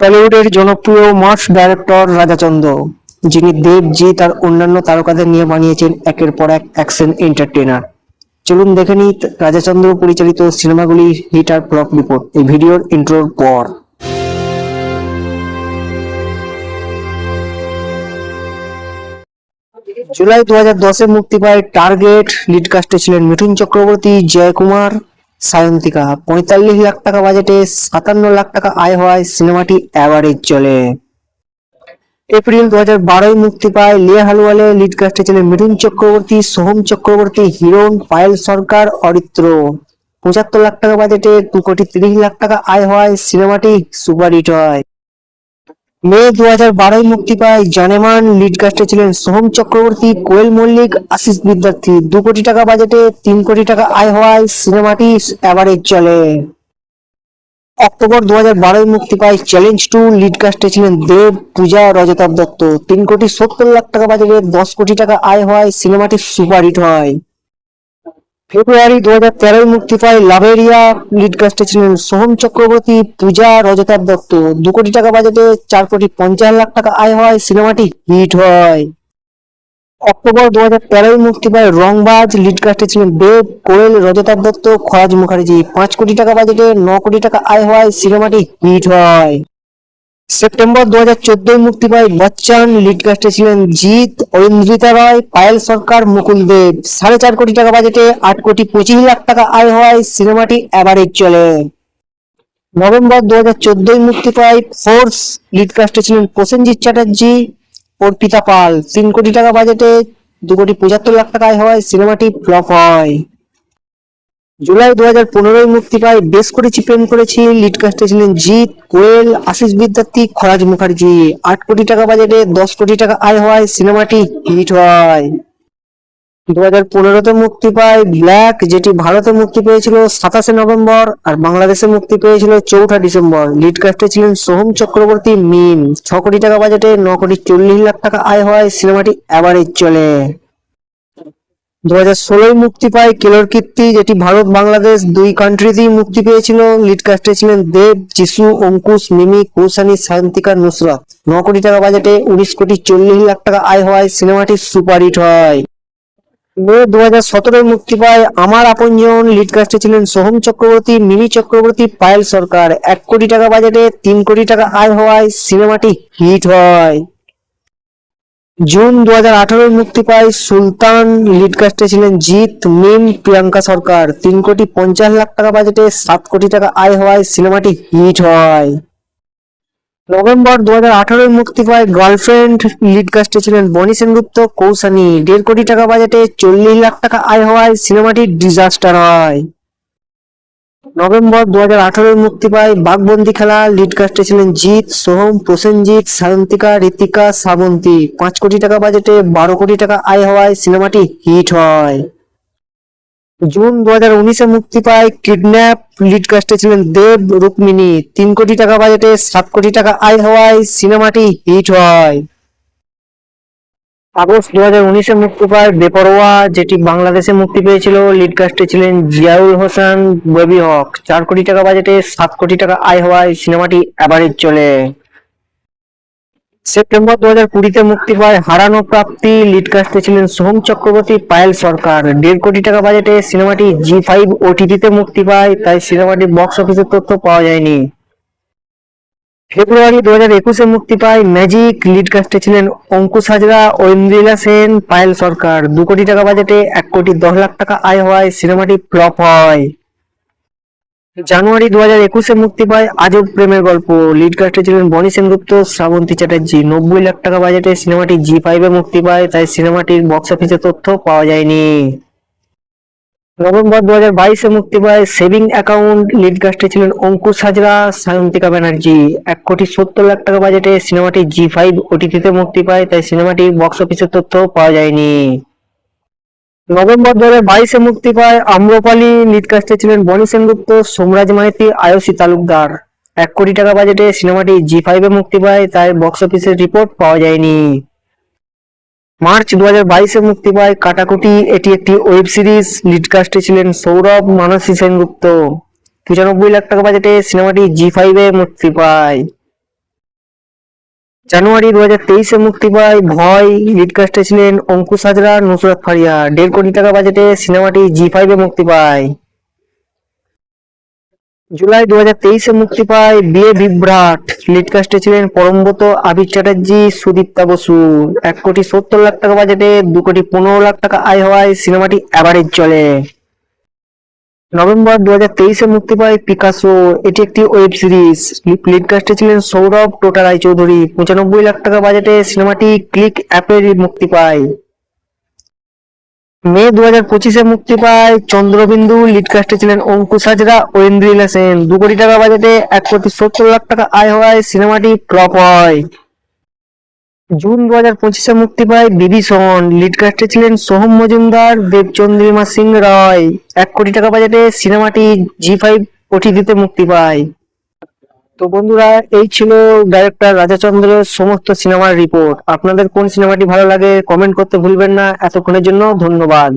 টলিউডের জনপ্রিয় মাস ডাইরেক্টর রাজাচন্দ্র, যিনি দেবজিৎ আর অন্যান্য তারকাদের নিয়ে বানিয়েছেন একের পর এক অ্যাকশন এন্টারটেনার চলুন দেখে নিই রাজাচন্দ্র পরিচালিত সিনেমাগুলির হিট আর ফ্লপ রিপোর্ট এই ভিডিওর ইন্ট্রোর পর। জুলাই দু হাজার দশে মুক্তি পায় টার্গেট লিড কাস্টে ছিলেন মিঠুন চক্রবর্তী, জয়কুমার। সায়ন্তিকা, পঁয়তাল্লিশ লাখ টাকা বাজেটে সাতান্ন লাখ টাকা আয় হওয়ায় সিনেমাটি অ্যাভারেজ চলে। এপ্রিল দু হাজার বারোই মুক্তি পায় লিয়া হালুয়ালে লিড কাস্টে ছিলেন মিঠুন চক্রবর্তী, সোহম চক্রবর্তী, হিরণ পায়েল সরকার, অরিত্র। পঁচাত্তর লাখ টাকা বাজেটে দু কোটি তিরিশ লাখ টাকা আয় হওয়ায় সিনেমাটি সুপারহিট হয়। মে দু হাজার বারোয় মুক্তি পায় জানেমান, লিড কাস্টে ছিলেন সোহম চক্রবর্তী, কোয়েল মল্লিক, আশিস বিদ্যার্থী। দু কোটি টাকা বাজেটে তিন কোটি টাকা আয় হওয়ায় সিনেমাটি অ্যাভারেজ চলে। অক্টোবর দু হাজার বারোয় মুক্তি পায় চ্যালেঞ্জ টু লিড কাস্টে ছিলেন দেব, পূজা, রজতাভ দত্ত। তিন কোটি সত্তর লাখ টাকা বাজেটে দশ কোটি টাকা আয় হওয়ায় সিনেমাটি সুপারহিট হয়। ফেব্রুয়ারি দু হাজার তেরোয় মুক্তি পায় লাভেরিয়া লিড কাস্টে ছিলেন সোহম চক্রবর্তী, পূজা, রজতাভ দত্ত। দু কোটি টাকা বাজেটে চার কোটি পঞ্চাশ লাখ টাকা আয় হওয়ায় সিনেমাটি হিট হয়। অক্টোবর দু হাজার তেরোয় মুক্তি পায় রংবাজ, লিড কাস্টে ছিলেন দেব, কোয়েল, রজতাভ দত্ত, খরাজ মুখার্জি। পাঁচ কোটি টাকা বাজেটে ন কোটি টাকা আয় হওয়ায় সিনেমাটি হিট হয়। সেপ্টেম্বর দু হাজার চোদ্দই মুক্তি পায় বচ্চন লিড কাস্টে ছিলেন জিৎ ঐন্দ্রিতা রায়, পায়েল সরকার, মুকুল দেব। সাড়ে চার কোটি টাকা বাজেটে আট কোটি পঁচিশ লাখ টাকা আয় হওয়ায় সিনেমাটি অ্যাভারেজ চলে। নভেম্বর দু হাজার চোদ্দই মুক্তি পায় ফোর্স, লিড কাস্টে ছিলেন প্রসেনজিৎ চ্যাটার্জি, অর্পিতা পাল। তিন কোটি টাকা বাজেটে দু কোটি পঁচাত্তর লাখ টাকা আয় হওয়ায় সিনেমাটি ফ্লপ হয়। জুলাই দু হাজার পনেরোই মুক্তি পায় বেশ করেছি, প্রেম করেছি। লিড কাস্টে ছিলেন জিৎ কোয়েল আশিস বিদ্যার্থী, খরাজ মুখার্জি। আট কোটি টাকা বাজেটে দশ কোটি টাকা আয় হয় সিনেমাটি হিট হয়। দু হাজার পনেরোতে মুক্তি পায় ব্ল্যাক, যেটি ভারতে মুক্তি পেয়েছিল সাতাশে নভেম্বর আর বাংলাদেশে মুক্তি পেয়েছিল চৌঠা ডিসেম্বর। লিড কাস্টে ছিলেন সোহম চক্রবর্তী, মিম। ছ কোটি টাকা বাজেটে ন কোটি চল্লিশ লাখ টাকা আয় হয় সিনেমাটি অ্যাভারেজ চলে। দু হাজার ষোলোয় মুক্তি পায় কেলোর কীর্তি, যেটি ভারত, বাংলাদেশ দুই কান্ট্রিতেই মুক্তি পেয়েছিল। লিড কাস্টে ছিলেন দেব যিশু অঙ্কুশ, মিমি, কৌশানি, শান্তিকা, নুসরাত। ন কোটি টাকা বাজেটে উনিশ কোটি চল্লিশ লাখ টাকা আয় হওয়ায় সিনেমাটি সুপারহিট হয়। মে দু হাজার সতেরোয় মুক্তি পায় আমার আপনজন। লিড কাস্টে ছিলেন সোহম চক্রবর্তী, মিমি চক্রবর্তী, পায়েল সরকার। এক কোটি টাকা বাজেটে তিন কোটি টাকা আয় হওয়ায় সিনেমাটি হিট হয়। জুন দু হাজার আঠারোয় মুক্তি পায় সুলতান লিড কাস্টে ছিলেন জিৎ, মিম, প্রিয়াঙ্কা সরকার। তিন কোটি পঞ্চাশ লাখ টাকা বাজেটে সাত কোটি টাকা আয় হওয়ায় সিনেমাটি হিট হয়। নভেম্বর দু হাজার আঠারোয় মুক্তি পায় গার্লফ্রেন্ড লিড কাস্টে ছিলেন বনি সেনগুপ্ত কৌসানি দেড় কোটি টাকা বাজেটে চল্লিশ লাখ টাকা আয় হওয়ায় সিনেমাটি ডিজাস্টার হয়। নভেম্বর দু হাজার আঠারোয় মুক্তি পায় বাঘবন্দি খেলা। লিড কাস্টে ছিলেন জিৎ, সোহম, প্রসেনজিৎ, সায়ন্তিকা ঋতিকা শ্রাবন্তী। পাঁচ কোটি টাকা বাজেটে বারো কোটি টাকা আয় হওয়ায় সিনেমাটি হিট হয়। জুন দু হাজার উনিশে মুক্তি পায় কিডন্যাপ লিড কাস্টে ছিলেন দেব, রুক্মিণী। তিন কোটি টাকা বাজেটে সাত কোটি টাকা আয় হওয়ায় সিনেমাটি হিট হয়। আগস্ট দু হাজার উনিশে মুক্তি পায় বেপরোয়া, যেটি বাংলাদেশে মুক্তি পেয়েছিল লিড কাস্টে ছিলেন জিয়াউল হোসেন, ববি হক। চার কোটি টাকা বাজেটে সাত কোটি টাকা আয় হওয়ায় সিনেমাটি অ্যাভারেজ চলে। সেপ্টেম্বর দু হাজার কুড়িতে মুক্তি পায় হারানো প্রাপ্তি লিড কাস্টে ছিলেন সোহম চক্রবর্তী, পায়েল সরকার। দেড় কোটি টাকা বাজেটে সিনেমাটি জি ফাইভ ওটিটিতে মুক্তি পায়, তাই সিনেমাটি বক্স অফিসের তথ্য পাওয়া যায়নি। ফেব্রুয়ারি দু হাজার একুশে মুক্তি পায় ম্যাজিক লিড কাস্টে ছিলেন অঙ্কুশ হাজরা ঐন্দ্রিলা সেন, পায়েল সরকার। দু কোটি টাকা বাজেটে এক কোটি দশ লাখ টাকা আয় হওয়ায় সিনেমাটি ফ্লপ হয়। জানুয়ারি দু হাজার একুশে মুক্তি পায় আজব প্রেমের গল্প। লিড কাস্টে ছিলেন বনি সেনগুপ্ত, শ্রাবন্তী চ্যাটার্জি। নব্বই লাখ টাকা বাজেটে সিনেমাটি জি ফাইভে মুক্তি পায়, তাই সিনেমাটির বক্স অফিসে তথ্য পাওয়া যায়নি। নভেম্বর দু হাজার বাইশে মুক্তি পায় সেভিং অ্যাকাউন্ট। লিড কাস্টে ছিলেন অঙ্কুশ হাজরা, সায়ন্তিকা ব্যানার্জি। এক কোটি সত্তর লাখ টাকা বাজেটে সিনেমাটি জি ফাইভ ওটিটিতে মুক্তি পায়, তাই সিনেমাটি বক্স অফিসের তথ্য পাওয়া যায়নি। নভেম্বর দু হাজার বাইশে মুক্তি পায় আম্রপালি। লিড কাস্টে ছিলেন বনি সেনগুপ্ত, সোমরাজ মাইতি, আয়ুষী তালুকদার। এক কোটি টাকা বাজেটে সিনেমাটি জি ফাইভে মুক্তি পায়, তাই বক্স অফিসের রিপোর্ট পাওয়া যায়নি। মার্চ দু বাইশে মুক্তি পায় কাটাকুটি। এটি একটি ওয়েব সিরিজ। লিডকাস্টে ছিলেন সৌরভ মানসী সেনগুপ্ত। পঁচানব্বই লাখ টাকা বাজেটে সিনেমাটি জি ফাইভে মুক্তি পায়। জানুয়ারি দু হাজার তেইশে মুক্তি পায় ভয়। লিডকাস্টে ছিলেন অঙ্কুশ হাজরা, নুসরাত ফারিয়া। দেড় কোটি টাকা বাজেটে সিনেমাটি জি ফাইভে মুক্তি পায়। জুলাই দু হাজার তেইশে মুক্তি পায় বিয়ে বিভ্রাট। লিড কাস্টে ছিলেন পরমব্রত, আবির চ্যাটার্জি, সুদীপ্তা বসু। এক কোটি সত্তর লাখ টাকা বাজেটে দু কোটি পনেরো লাখ টাকা আয় হওয়ায় সিনেমাটি অ্যাভারেজ চলে। নভেম্বর দু হাজার তেইশে মুক্তি পায় পিকাসো। এটি একটি ওয়েব সিরিজ লিড কাস্টে ছিলেন সৌরভ টোটা রায়চৌধুরী পঁচানব্বই লাখ টাকা বাজেটে সিনেমাটি ক্লিক অ্যাপের মুক্তি পায়। মে দু হাজার পঁচিশে মুক্তি পায় চন্দ্রবিন্দু, লিড কাস্টে ছিলেন অঙ্কুশ হাজরা ঐন্দ্রিলা সেন। দু কোটি টাকা বাজেটে এক কোটি সত্তর লাখ টাকা আয় হওয়ায় সিনেমাটি ফ্লপ হয়। জুন দু হাজার পঁচিশে মুক্তি পায় বিভীষণ লিড কাস্টে ছিলেন সোহম মজুমদার, দেবচন্দ্রিমা সিং রায় এক কোটি টাকা বাজেটে সিনেমাটি জি ফাইভ ওটিভিতে মুক্তি পায়। তো বন্ধুরা, এই ছিল ডাইরেক্টর রাজাচন্দ্রের সমস্ত সিনেমার রিপোর্ট আপনাদের কোন সিনেমাটি ভালো লাগে কমেন্ট করতে ভুলবেন না। এতক্ষণের জন্য ধন্যবাদ।